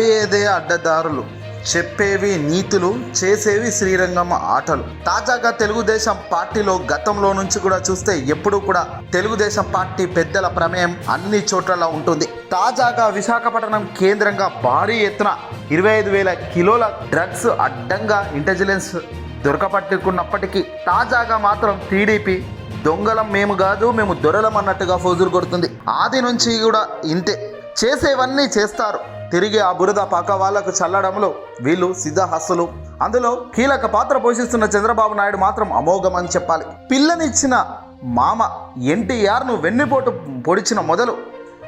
పోయేదే అడ్డదారులు చెప్పేవి నీతులు చేసేవి శ్రీరంగం ఆటలు. తాజాగా తెలుగుదేశం పార్టీలో గతంలో నుంచి కూడా చూస్తే ఎప్పుడూ కూడా తెలుగుదేశం పార్టీ పెద్దల ప్రమేయం అన్ని చోట్ల ఉంటుంది. తాజాగా విశాఖపట్నం కేంద్రంగా భారీ ఎత్తున ఇరవై ఐదు వేల కిలోల డ్రగ్స్ అడ్డంగా ఇంటెలిజెన్స్ దొరకపట్టుకున్నప్పటికీ తాజాగా మాత్రం టీడీపీ దొంగలం మేము కాదు మేము దొరలం అన్నట్టుగా ఫోజులు కొడుతుంది. ఆది నుంచి కూడా ఇంతే. చేసేవన్నీ చేస్తారు. తిరిగి ఆ బురద పక్క వాళ్ళకు చల్లడంలో వీళ్ళు సిద్ధహస్తులు. అందులో కీలక పాత్ర పోషిస్తున్న చంద్రబాబు నాయుడు మాత్రం అమోఘం అని చెప్పాలి. పిల్లనిచ్చిన మామ ఎన్టీఆర్ను వెన్నుపోటు పొడిచిన మొదలు.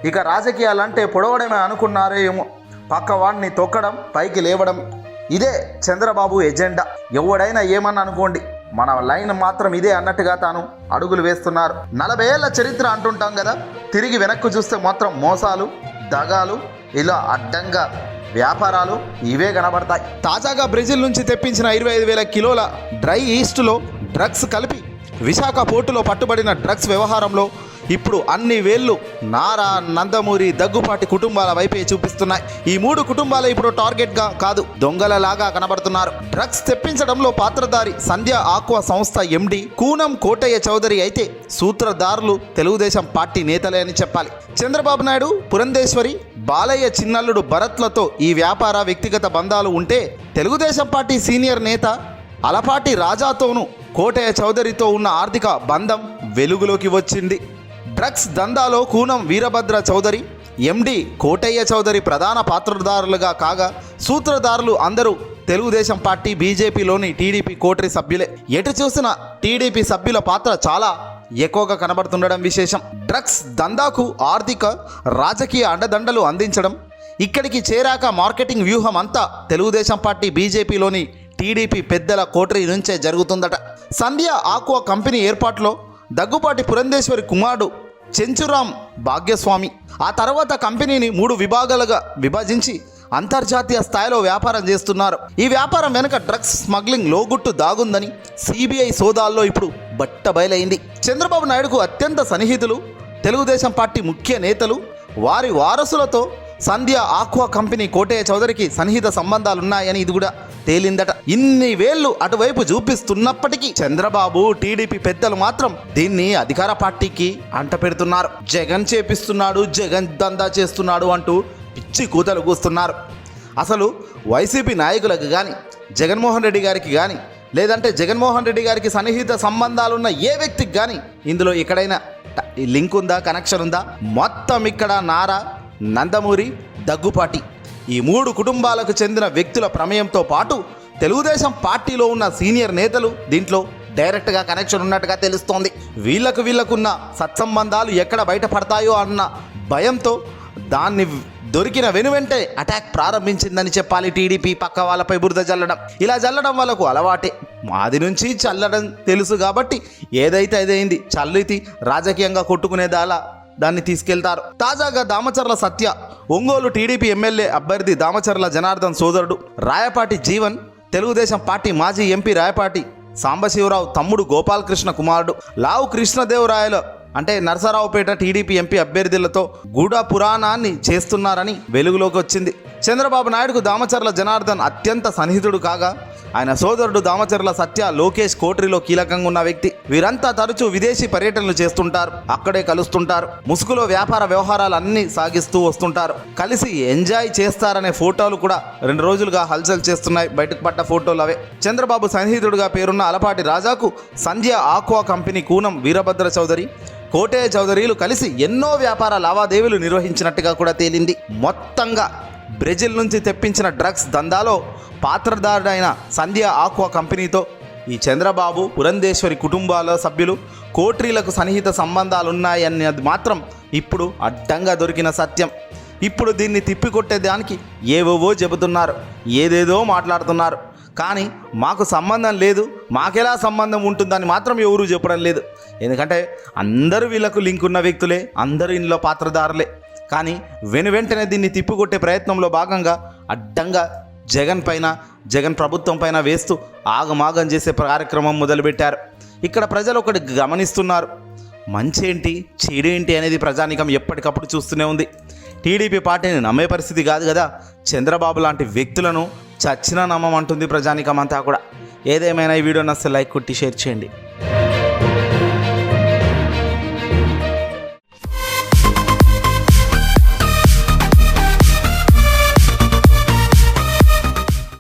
ఇక రాజకీయాలంటే పొడవడమే అనుకున్నారేమో పక్కవాడిని పక్క వాడిని తొక్కడం పైకి లేవడం ఇదే చంద్రబాబు ఎజెండా. ఎవడైనా ఏమని అనుకోండి. మన లైన్ మాత్రం ఇదే అన్నట్టుగా తాను అడుగులు వేస్తున్నారు. నలభై ఏళ్ళ చరిత్ర అంటుంటాం కదా తిరిగి వెనక్కు చూస్తే మాత్రం మోసాలు దగాలు ఇలా అడ్డంగా వ్యాపారాలు ఇవే కనబడతాయి. తాజాగా బ్రెజిల్ నుంచి తెప్పించిన ఇరవై ఐదు వేల కిలోల డ్రై ఈస్ట్లో డ్రగ్స్ కలిపి విశాఖ పోర్టులో పట్టుబడిన డ్రగ్స్ వ్యవహారంలో ఇప్పుడు అన్ని వేళ్ళు నారా నందమూరి దగ్గుపాటి కుటుంబాల వైపే చూపిస్తున్నాయి. ఈ మూడు కుటుంబాలు ఇప్పుడు టార్గెట్గా కాదు దొంగలలాగా కనబడుతున్నారు. డ్రగ్స్ తెప్పించడంలో పాత్రధారి సంధ్య ఆక్వా సంస్థ ఎండి కూనం కోటయ్య చౌదరి అయితే సూత్రధారులు తెలుగుదేశం పార్టీ నేతలే అని చెప్పాలి. చంద్రబాబు నాయుడు పురంధేశ్వరి బాలయ్య చిన్నల్లుడు భరత్లతో ఈ వ్యాపార వ్యక్తిగత బంధాలు ఉంటే తెలుగుదేశం పార్టీ సీనియర్ నేత అలపాటి రాజాతోనూ కోటయ్య చౌదరితో ఉన్న ఆర్థిక బంధం వెలుగులోకి వచ్చింది. డ్రగ్స్ దందాలో కూనం వీరభద్ర చౌదరి ఎండి కోటయ్య చౌదరి ప్రధాన పాత్రధారులుగా కాగా సూత్రధారులు అందరూ తెలుగుదేశం పార్టీ బీజేపీలోని టీడీపీ కోటరి సభ్యులే. ఎటు చూసిన టీడీపీ సభ్యుల పాత్ర చాలా ఎక్కువగా కనబడుతుండడం విశేషం. డ్రగ్స్ దందాకు ఆర్థిక రాజకీయ అండదండలు అందించడం ఇక్కడికి చేరాక మార్కెటింగ్ వ్యూహం అంతా తెలుగుదేశం పార్టీ బీజేపీలోని టీడీపీ పెద్దల కోటరీ నుంచే జరుగుతుందట. సంధ్య ఆక్వా కంపెనీ ఏర్పాటులో దగ్గుపాటి పురంధేశ్వరి కుమారుడు చెంచురాం భాగ్యస్వామి. ఆ తర్వాత కంపెనీని మూడు విభాగాలుగా విభజించి అంతర్జాతీయ స్థాయిలో వ్యాపారం చేస్తున్నారు. ఈ వ్యాపారం వెనుక డ్రగ్స్ స్మగ్లింగ్ లోగుట్టు దాగుందని సిబిఐ సోదాల్లో ఇప్పుడు బట్ట బయలైంది. చంద్రబాబు నాయుడుకు అత్యంత సన్నిహితులు తెలుగుదేశం పార్టీ ముఖ్య నేతలు వారి వారసులతో సంధ్య ఆక్వా కంపెనీ కోటయ్య చౌదరికి సన్నిహిత సంబంధాలున్నాయని ఇది కూడా తేలిందట. ఇన్ని వేళ్ళు అటువైపు చూపిస్తున్నప్పటికీ చంద్రబాబు టీడీపీ పెద్దలు మాత్రం దీన్ని అధికార పార్టీకి అంట పెడుతున్నారు. జగన్ చేపిస్తున్నాడు జగన్ దందా చేస్తున్నాడు అంటూ పిచ్చి కూతలు కూస్తున్నారు. అసలు వైసీపీ నాయకులకు కానీ జగన్మోహన్ రెడ్డి గారికి కానీ లేదంటే జగన్మోహన్ రెడ్డి గారికి సన్నిహిత సంబంధాలున్న ఏ వ్యక్తికి కానీ ఇందులో ఎక్కడైనా లింక్ ఉందా కనెక్షన్ ఉందా? మొత్తం ఇక్కడ నారా నందమూరి దగ్గుపాటి ఈ మూడు కుటుంబాలకు చెందిన వ్యక్తుల ప్రమేయంతో పాటు తెలుగుదేశం పార్టీలో ఉన్న సీనియర్ నేతలు దీంట్లో డైరెక్ట్గా కనెక్షన్ ఉన్నట్టుగా తెలుస్తోంది. వీళ్ళకు వీళ్ళకున్న సత్సంబంధాలు ఎక్కడ బయటపడతాయో అన్న భయంతో దాన్ని దొరికిన వెనువెంటే అటాక్ ప్రారంభించిందని చెప్పాలి టీడీపీ పక్క వాళ్ళపై బురద జల్లడం. ఇలా జల్లడం వాళ్ళకు అలవాటే. మాది నుంచి చల్లడం తెలుసు కాబట్టి ఏదైతే అదైంది చల్లితి రాజకీయంగా కొట్టుకునేదాలా దాన్ని తీసుకెళ్తారు. తాజాగా దామచర్ల సత్య ఒంగోలు టీడీపీ ఎమ్మెల్యే అభ్యర్థి దామచర్ల జనార్దన్ సోదరుడు రాయపాటి జీవన్ తెలుగుదేశం పార్టీ మాజీ ఎంపీ రాయపాటి సాంబశివరావు తమ్ముడు గోపాలకృష్ణ కుమారుడు లావు కృష్ణదేవరాయల అంటే నరసరావుపేట టీడీపీ ఎంపీ అభ్యర్థులతో గూఢ పురాణాన్ని చేస్తున్నారని వెలుగులోకి వచ్చింది. చంద్రబాబు నాయుడుకు దామచర్ల జనార్దన్ అత్యంత సన్నిహితుడు కాగా ఆయన సోదరుడు దామచర్ల సత్య లోకేష్ కోటరిలో కీలకంగా ఉన్న వ్యక్తి. వీరంతా తరచూ విదేశీ పర్యటనలు చేస్తుంటారు. అక్కడే కలుస్తుంటారు. ముసుగులో వ్యాపార వ్యవహారాలు అన్ని సాగిస్తూ వస్తుంటారు. కలిసి ఎంజాయ్ చేస్తారనే ఫోటోలు కూడా రెండు రోజులుగా హల్చల్ చేస్తున్నాయి. బయటకు పడ్డ ఫోటోలు అవే. చంద్రబాబు సన్నిహితుడుగా పేరున్న అలపాటి రాజాకు సంధ్య ఆక్వా కంపెనీ కూనం వీరభద్ర చౌదరి కోటయ్య చౌదరీలు కలిసి ఎన్నో వ్యాపార లావాదేవీలు నిర్వహించినట్టుగా కూడా తేలింది. మొత్తంగా బ్రెజిల్ నుంచి తెప్పించిన డ్రగ్స్ దందాలో పాత్రధారుడైన సంధ్య ఆక్వా కంపెనీతో ఈ చంద్రబాబు పురంధేశ్వరి కుటుంబాల సభ్యులు కోట్రీలకు సన్నిహిత సంబంధాలున్నాయన్నది మాత్రం ఇప్పుడు అడ్డంగా దొరికిన సత్యం. ఇప్పుడు దీన్ని తిప్పికొట్టేదానికి ఏవేవో చెబుతున్నారు ఏదేదో మాట్లాడుతున్నారు. కానీ మాకు సంబంధం లేదు మాకెలా సంబంధం ఉంటుందని మాత్రం ఎవరూ చెప్పడం లేదు. ఎందుకంటే అందరూ వీళ్ళకు లింక్ ఉన్న వ్యక్తులే అందరూ ఇందులో పాత్రధారులే కానీ వెను వెంటనే దీన్ని తిప్పికొట్టే ప్రయత్నంలో భాగంగా అడ్డంగా జగన్ పైన జగన్ ప్రభుత్వం పైన వేస్తూ ఆగమాగం చేసే కార్యక్రమం మొదలుపెట్టారు. ఇక్కడ ప్రజలు ఒకటి గమనిస్తున్నారు. మంచి ఏంటి చెడేంటి అనేది ప్రజానికం ఎప్పటికప్పుడు చూస్తూనే ఉంది. టీడీపీ పార్టీని నమ్మే పరిస్థితి కాదు కదా. చంద్రబాబు లాంటి వ్యక్తులను చచ్చినా నమ్మమంటుంది ప్రజానికమంతా కూడా. ఏదేమైనా ఈ వీడియో నస్తే లైక్ కొట్టి షేర్ చేయండి.